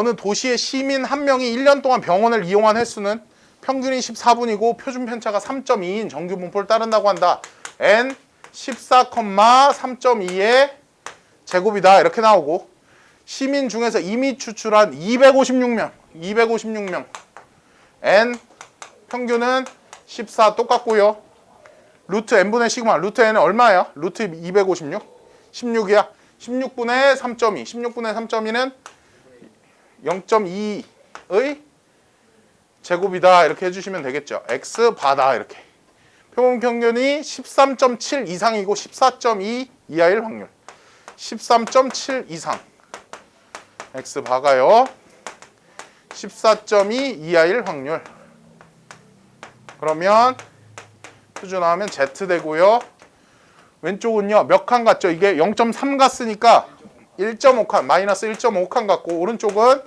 어느 도시의 시민 한 명이 1년 동안 병원을 이용한 횟수는 평균이 14분이고 표준 편차가 3.2인 정규 분포를 따른다고 한다. n 14,3.2의 제곱이다. 이렇게 나오고 시민 중에서 이미 추출한 256명, 256명. n 평균은 14 똑같고요. 루트 n분의 시그마, 루트 n은 얼마야? 루트 256? 16이야. 16분의 3.2, 16분의 3.2는 0.2의 제곱이다 이렇게 해주시면 되겠죠. x 바다 이렇게. 표본 평균이 13.7 이상이고 14.2 이하일 확률. 13.7 이상. x 바가요. 14.2 이하일 확률. 그러면 표준 나오면 z 되고요. 왼쪽은요 몇 칸 같죠? 이게 0.3 같으니까 1.5칸 마이너스 1.5칸 같고 오른쪽은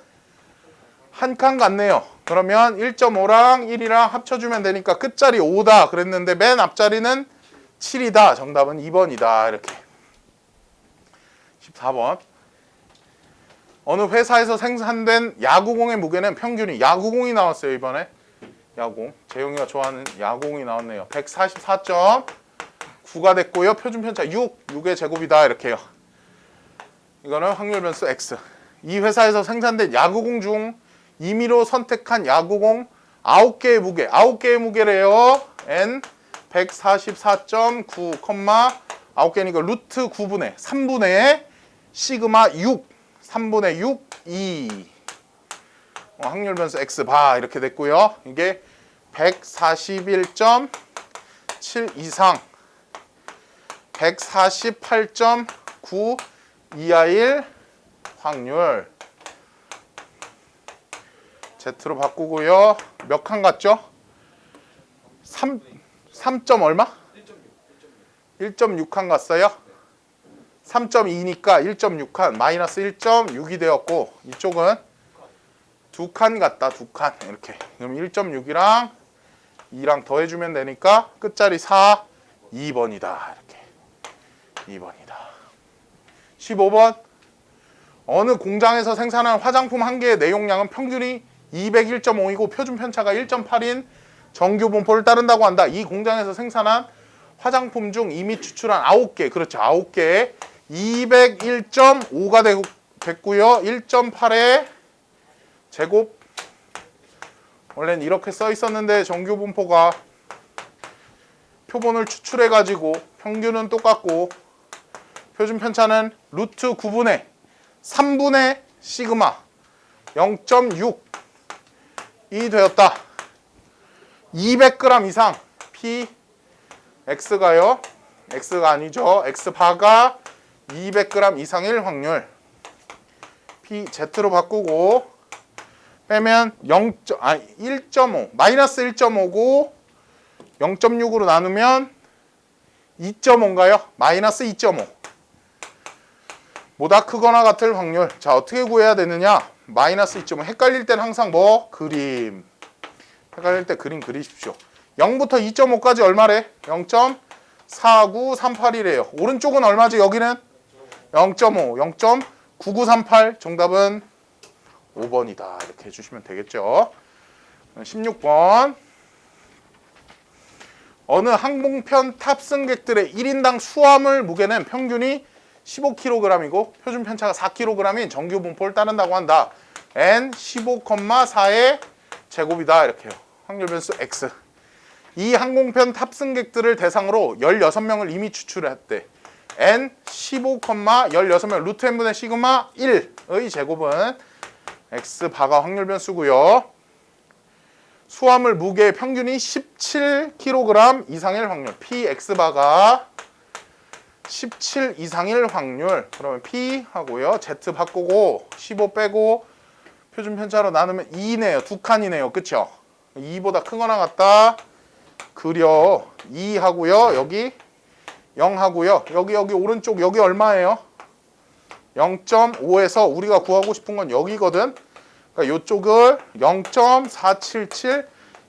한 칸 같네요. 그러면 1.5랑 1이랑 합쳐주면 되니까 끝자리 5다 그랬는데 맨 앞자리는 7이다. 정답은 2번이다. 이렇게. 14번. 어느 회사에서 생산된 야구공의 무게는 평균이 야구공이 나왔어요 이번에. 야공. 재용이가 좋아하는 야공이 나왔네요. 144.9가 됐고요. 표준 편차 6 6의 제곱이다. 이렇게요. 이거는 확률 변수 x. 이 회사에서 생산된 야구공 중 임의로 선택한 야구공 9개의 무게 9개의 무게래요. N 144.9, 9개니까 루트 9분의 3분의 시그마 6 3분의 6 2 어, 확률 변수 x 바 이렇게 됐고요. 이게 141.7 이상 148.9 이하일 확률 Z로 바꾸고요. 몇칸 같죠? 3 3점 얼마? 1.6칸 갔어요. 3.2니까 1.6칸 마이너스 1.6이 되었고 이쪽은 두 칸 같다 두 칸 이렇게 그럼 1.6이랑 2랑 더해주면 되니까 끝자리 4 2번이다 이렇게 2번이다 15번 어느 공장에서 생산한 화장품 한 개의 내용량은 평균이 201.5이고 표준 편차가 1.8인 정규 분포를 따른다고 한다. 이 공장에서 생산한 화장품 중 이미 추출한 9개 그렇죠. 9개에 201.5가 됐고요. 1.8의 제곱. 원래는 이렇게 써 있었는데 정규 분포가 표본을 추출해 가지고 평균은 똑같고 표준 편차는 루트 9분의 3분의 시그마 0.6 이 되었다. 200g 이상 P X가요. X가 아니죠. X 바가 200g 이상일 확률. P Z로 바꾸고 빼면 0. 아 1.5 마이너스 1.5고 0.6으로 나누면 2.5인가요? 마이너스 2.5 보다 크거나 같을 확률. 자 어떻게 구해야 되느냐 마이너스 2.5 헷갈릴 땐 항상 뭐? 그림. 헷갈릴 때 그림 그리십시오. 0부터 2.5까지 얼마래? 0.4938이래요. 오른쪽은 얼마지 여기는? 0.5 0.9938 정답은 5번이다. 이렇게 해주시면 되겠죠. 16번. 어느 항공편 탑승객들의 1인당 수화물 무게는 평균이 15kg이고 표준 편차가 4kg인 정규 분포를 따른다고 한다. N 15,4의 제곱이다. 이렇게요. 확률 변수 x. 이 항공편 탑승객들을 대상으로 16명을 이미 추출했대. N 15,16명 루트 n분의 시그마 1의 제곱은 x 바가 확률 변수고요. 수화물 무게 평균이 17kg 이상일 확률. p x 바가 17 이상일 확률. 그러면 p 하고요. z 바꾸고 15 빼고 표준 편차로 나누면 2네요. 두 칸이네요. 그쵸? 2보다 크거나 같다. 그려 2 하고요. 여기 0 하고요. 여기 여기 오른쪽 여기 얼마예요? 0.5에서 우리가 구하고 싶은 건 여기거든. 그러니까 이쪽을 0.477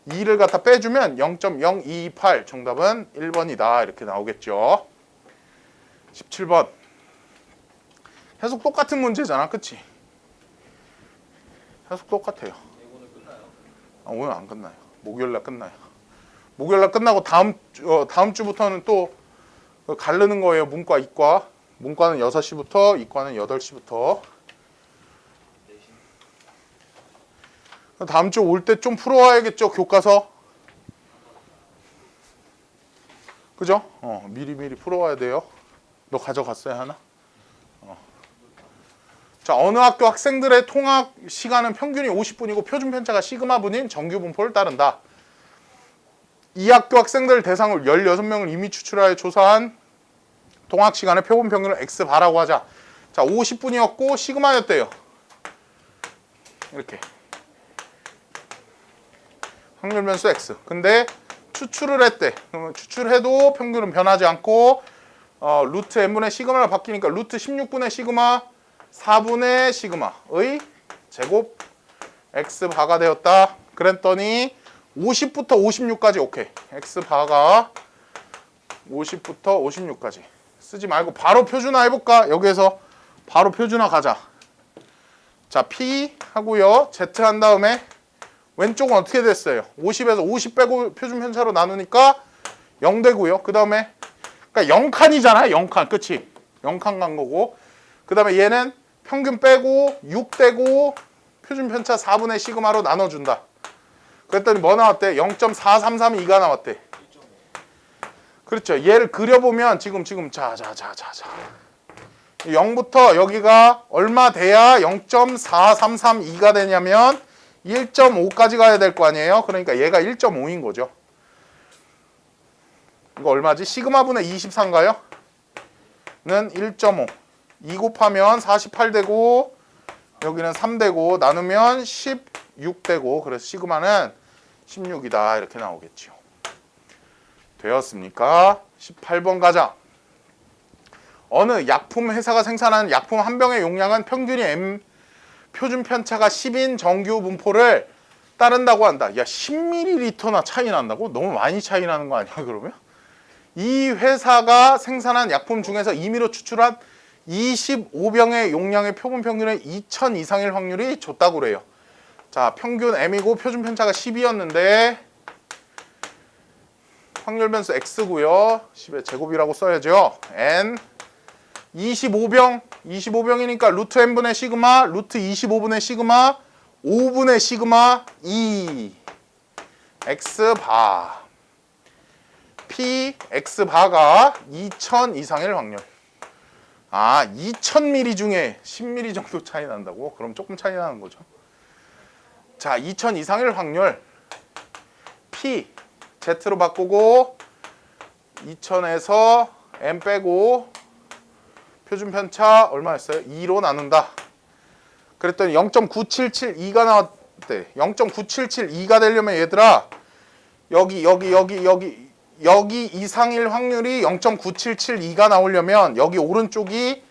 2를 갖다 빼주면 0.0228 정답은 1번이다 이렇게 나오겠죠. 17번 계속 똑같은 문제잖아, 그치? 계속 똑같아요. 아, 오늘 안 끝나요. 목요일날 끝나요. 목요일날 끝나고 다음 주- 어, 다음 주부터는 또그 가르는 거예요. 문과, 이과. 문과는 6시부터, 이과는 8시부터. 다음 주 올 때 좀 풀어와야겠죠, 교과서. 그죠? 어, 미리 미리 풀어와야 돼요. 너 가져갔어요, 하나? 어. 자, 어느 학교 학생들의 통학 시간은 평균이 50분이고 표준 편차가 시그마 분인 정규 분포를 따른다. 이 학교 학생들 대상으로 16명을 이미 추출하여 조사한 통학 시간의 표본 평균을 x 바라고 하자. 자, 50분이었고 시그마였대요. 이렇게. 확률 변수 x. 근데 추출을 했대. 추출해도 평균은 변하지 않고 어, 루트 n분의 시그마로 바뀌니까 루트 16분의 시그마 4분의 시그마의 제곱 x 바가 되었다. 그랬더니 50부터 56까지 오케이. x 바가 50부터 56까지 쓰지 말고 바로 표준화 해볼까? 여기에서 바로 표준화 가자. 자, p 하고요. z 한 다음에 왼쪽은 어떻게 됐어요? 50에서 50 빼고 표준 편차로 나누니까 0 되고요. 그 다음에 그러니까 0칸이잖아요. 0칸. 그치? 0칸 간 거고. 그 다음에 얘는 평균 빼고 6 되고 표준 편차 4분의 시그마로 나눠준다. 그랬더니 뭐 나왔대? 0.4332가 나왔대. 그렇죠. 얘를 그려보면 지금 지금 자자자자자 0부터 여기가 얼마 돼야 0.4332가 되냐면 1.5까지 가야 될 거 아니에요. 그러니까 얘가 1.5인 거죠. 이거 얼마지? 시그마분의 24인가요? 는 1.5. 2 곱하면 48 되고 여기는 3 되고 나누면 16 되고 그래서 시그마는 16이다 이렇게 나오겠죠. 되었습니까? 18번 가자. 어느 약품 회사가 생산하는 약품 한 병의 용량은 평균이 M 표준 편차가 10인 정규 분포를 따른다고 한다. 야, 10ml나 차이 난다고? 너무 많이 차이 나는 거 아니야, 그러면? 이 회사가 생산한 약품 중에서 임의로 추출한 25병의 용량의 표본 평균은 2000 이상일 확률이 좋다고 그래요. 자, 평균 M이고 표준 편차가 10이었는데 확률 변수 x고요. 10의 제곱이라고 써야죠. n 25병 25병이니까 루트 n분의 시그마 루트 25분의 시그마 5분의 시그마 2 x 바 p x 바가 2000 이상일 확률 아 2000ml 중에 10ml 정도 차이 난다고? 그럼 조금 차이 나는 거죠. 자 2000 이상일 확률 p Z로 바꾸고 2000에서 M 빼고 표준 편차 얼마였어요? 2로 나눈다. 그랬더니 0.9772가 나왔대. 0.9772가 되려면 얘들아 여기 여기 여기 여기 여기 이상일 확률이 0.9772가 나오려면 여기 오른쪽이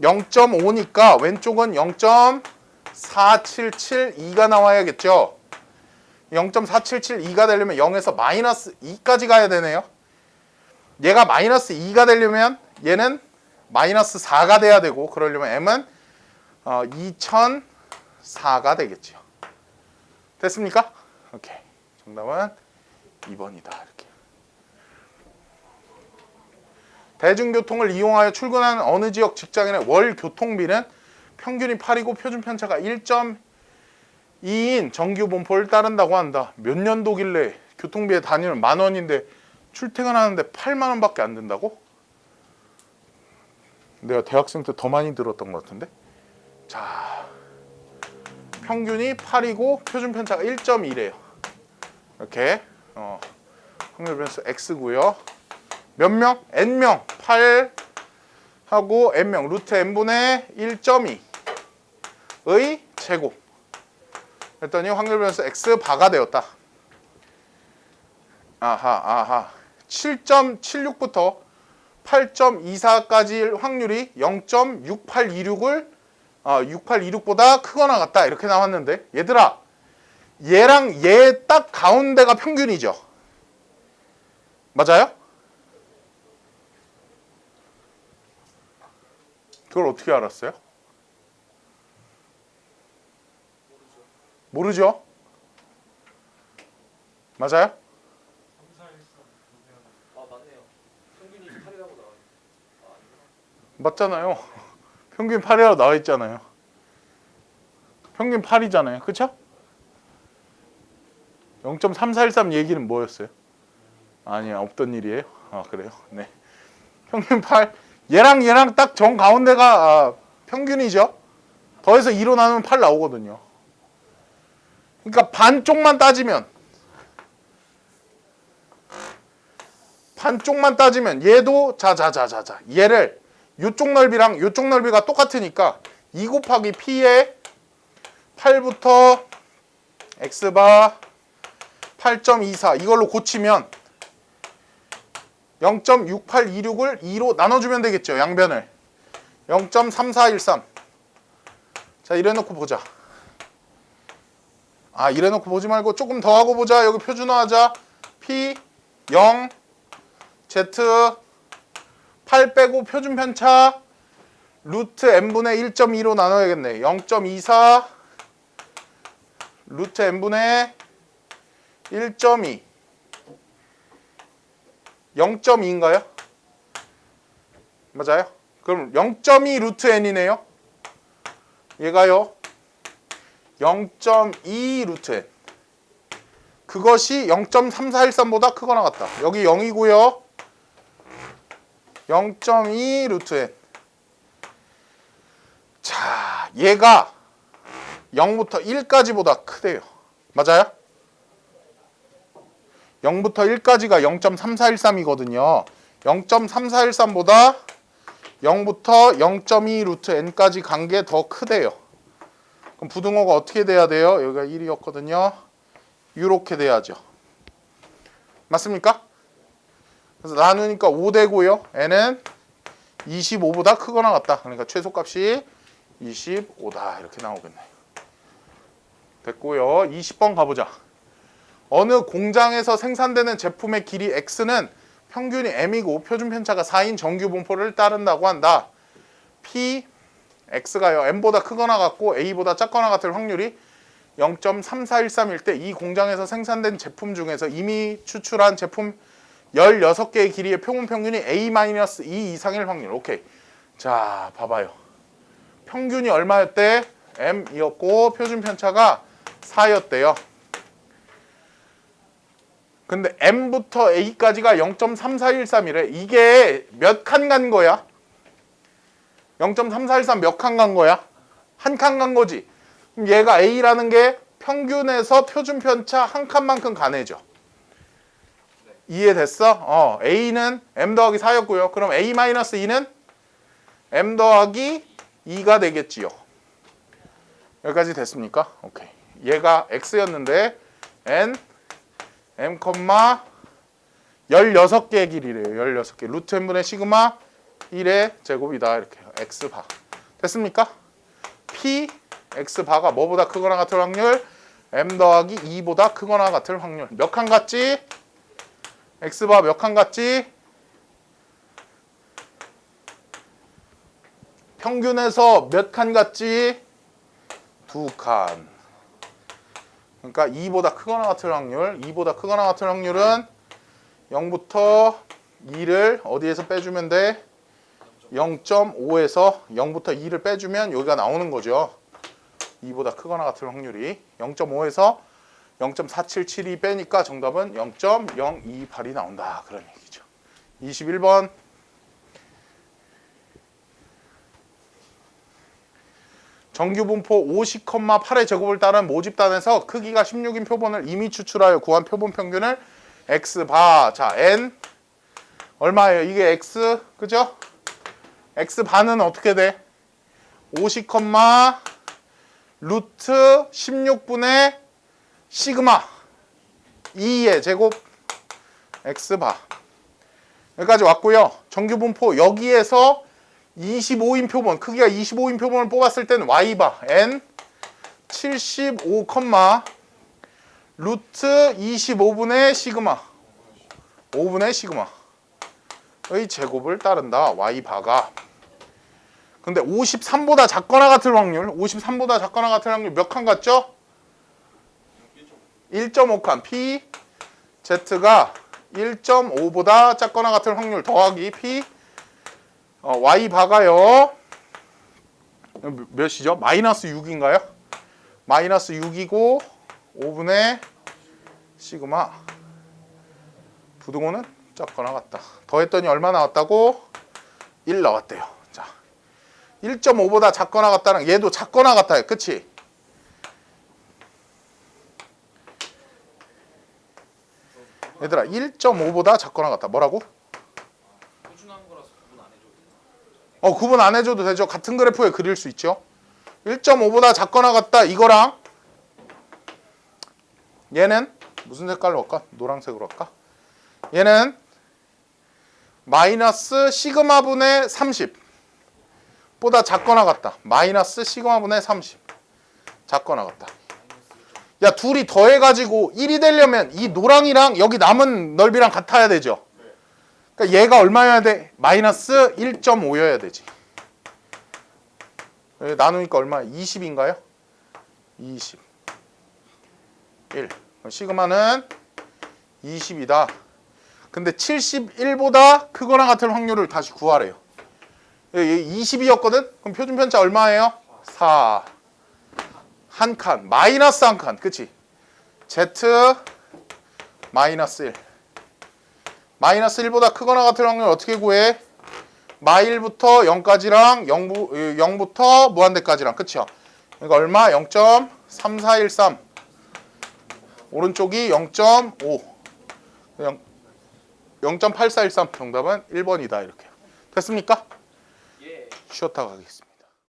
0.5니까 왼쪽은 0.4772가 나와야겠죠. 0.4772가 되려면 0에서 마이너스 2까지 가야 되네요. 얘가 마이너스 2가 되려면 얘는 마이너스 4가 돼야 되고 그러려면 m은 어, 2004가 되겠죠. 됐습니까? 오케이. 정답은 2번이다. 이렇게. 대중교통을 이용하여 출근하는 어느 지역 직장인의 월 교통비는 평균이 8이고 표준 편차가 1.2인 정규 분포를 따른다고 한다. 몇 년도길래 교통비에 단위는 만 원인데 출퇴근하는데 8만 원밖에 안 든다고? 내가 대학생 때 더 많이 들었던 것 같은데. 자, 평균이 8이고 표준 편차가 1.2래요. 이렇게 어, 확률 변수 x고요. 몇 명? n 명. 8 하고 n 명 루트 n분의 1.2의 제곱. 그랬더니 확률 변수 x 바가 되었다. 아하 아하 7.76부터 8.24까지 확률이 0.6826을 어, 6826보다 크거나 같다 이렇게 나왔는데 얘들아 얘랑 얘 딱 가운데가 평균이죠 맞아요? 그걸 어떻게 알았어요? 모르죠? 맞아요? 아 맞네요. 평균이 8이라고 나와요. 맞잖아요. 평균 8이라고 나와 있잖아요. 평균 8이잖아요. 그쵸? 0.3413 얘기는 뭐였어요? 아니야, 없던 일이에요. 아, 그래요? 네. 평균 8. 얘랑 얘랑 딱 정 가운데가 아, 평균이죠? 더해서 2로 나누면 8 나오거든요. 그러니까 반쪽만 따지면 반쪽만 따지면 얘도 자자자자자 얘를 요쪽 넓이랑 요쪽 넓이가 똑같으니까 2 곱하기 p에 8부터 x바 8.24 이걸로 고치면 0.6826을 2로 나눠주면 되겠죠 양변을. 0.3413 자 이래놓고 보자. 아 이래놓고 보지 말고 조금 더 하고 보자. 여기 표준화하자. P 0 z 8 빼고 표준 편차 루트 n분의 1.2로 나눠야겠네. 0.24 루트 n분의 1.2 0.2인가요? 맞아요? 그럼 0.2 루트 n이네요. 얘가요. 0.2 루트 n. 그것이 0.3413보다 크거나 같다. 여기 0이고요. 0.2 루트 n. 자, 얘가 0부터 1까지보다 크대요. 맞아요? 0부터 1까지가 0.3413이거든요. 0.3413보다 0부터 0.2 루트 n까지 간 게 더 크대요. 그럼 부등호가 어떻게 돼야 돼요? 여기가 1이었거든요. 이렇게 돼야죠. 맞습니까? 그래서 나누니까 5 되고요. n은 25보다 크거나 같다. 그러니까 최소값이 25다. 이렇게 나오겠네요. 됐고요. 20번 가보자. 어느 공장에서 생산되는 제품의 길이 x는 평균이 m이고 표준 편차가 4인 정규 분포를 따른다고 한다. p x가요. m보다 크거나 같고 a보다 작거나 같을 확률이 0.3413일 때 이 공장에서 생산된 제품 중에서 이미 추출한 제품 16개의 길이의 평균 평균이 A-2 이상일 확률. 오케이. 자, 봐봐요. 평균이 얼마였대? M이었고 표준 편차가 4였대요. 근데 M부터 A까지가 0.3413이래. 이게 몇 칸 간 거야? 0.3413 몇 칸 간 거야? 한 칸 간 거지. 그럼 얘가 A라는 게 평균에서 표준 편차 한 칸만큼 가내죠. 이해됐어? 어, A는 M 더하기 4였고요. 그럼 A-2는 M 더하기 2가 되겠지요. 여기까지 됐습니까? 오케이. 얘가 X였는데 N M, 16개의 길이래요. 16개. 루트 N분의 시그마 1의 제곱이다. 이렇게 X 바. 됐습니까? P X 바가 뭐보다 크거나 같을 확률? M 더하기 2보다 크거나 같을 확률. 몇 칸 같지? X바 몇 칸 같지? 평균에서 몇 칸 같지? 두 칸. 그러니까 2보다 크거나 같을 확률, 2보다 크거나 같을 확률은 0부터 2를 어디에서 빼주면 돼? 0.5에서 0부터 2를 빼주면 여기가 나오는 거죠. 2보다 크거나 같을 확률이 0.5에서 0.477이 빼니까 정답은 0.028이 나온다. 그런 얘기죠. 21번 정규 분포 50,8의 제곱을 따른 모집단에서 크기가 16인 표본을 이미 추출하여 구한 표본 평균을 x 바. 자, n 얼마예요? 이게 x 그죠? x 반은 어떻게 돼? 50, 루트 16분의 시그마 2의 제곱 x 바. 여기까지 왔고요. 정규 분포 여기에서 25인 표본 크기가 25인 표본을 뽑았을 때는 y바 n 75, 루트 25분의 시그마. 5분의 시그마의 제곱을 따른다 y바가. 근데 53보다 작거나 같을 확률 53보다 작거나 같을 확률 몇 칸 같죠? 1.5칸. P Z가 1.5보다 작거나 같은 확률 더하기 P 어, Y 바가요 몇- 몇이죠? 마이너스 6인가요? 마이너스 6이고 5분의 시그마 부등호는 작거나 같다. 더했더니 얼마 나왔다고? 1 나왔대요. 자, 1.5보다 작거나 같다는 얘도 작거나 같아요. 그치? 얘들아 1.5보다 작거나 같다. 뭐라고? 꾸준한 거라서 구분 안 해줘도 되나? 어 구분 안 해줘도 되죠. 같은 그래프에 그릴 수 있죠. 1.5보다 작거나 같다 이거랑 얘는 무슨 색깔로 할까? 노란색으로 할까? 얘는 마이너스 시그마 분의 30 보다 작거나 같다. 마이너스 시그마 분의 30 작거나 같다. 야 둘이 더해가지고 1이 되려면 이 노랑이랑 여기 남은 넓이랑 같아야 되죠. 그러니까 얘가 얼마여야 돼? 마이너스 1.5여야 되지. 여기 나누니까 얼마? 20인가요? 20. 1. 시그마는 20이다. 근데 71보다 크거나 같은 확률을 다시 구하래요. 여기 20이었거든? 그럼 표준 편차 얼마예요? 4. 한 칸. 마이너스 한 칸. 그치? Z 마이너스 1. 마이너스 1보다 크거나 같은 확률 어떻게 구해? 마일부터 0까지랑 0부, 0부터 무한대까지랑 그치요? 그러니까 얼마? 0.3413 오른쪽이 0.5 0, 0.8413 정답은 1번이다 이렇게 됐습니까? 예. 쉬었다 가겠습니다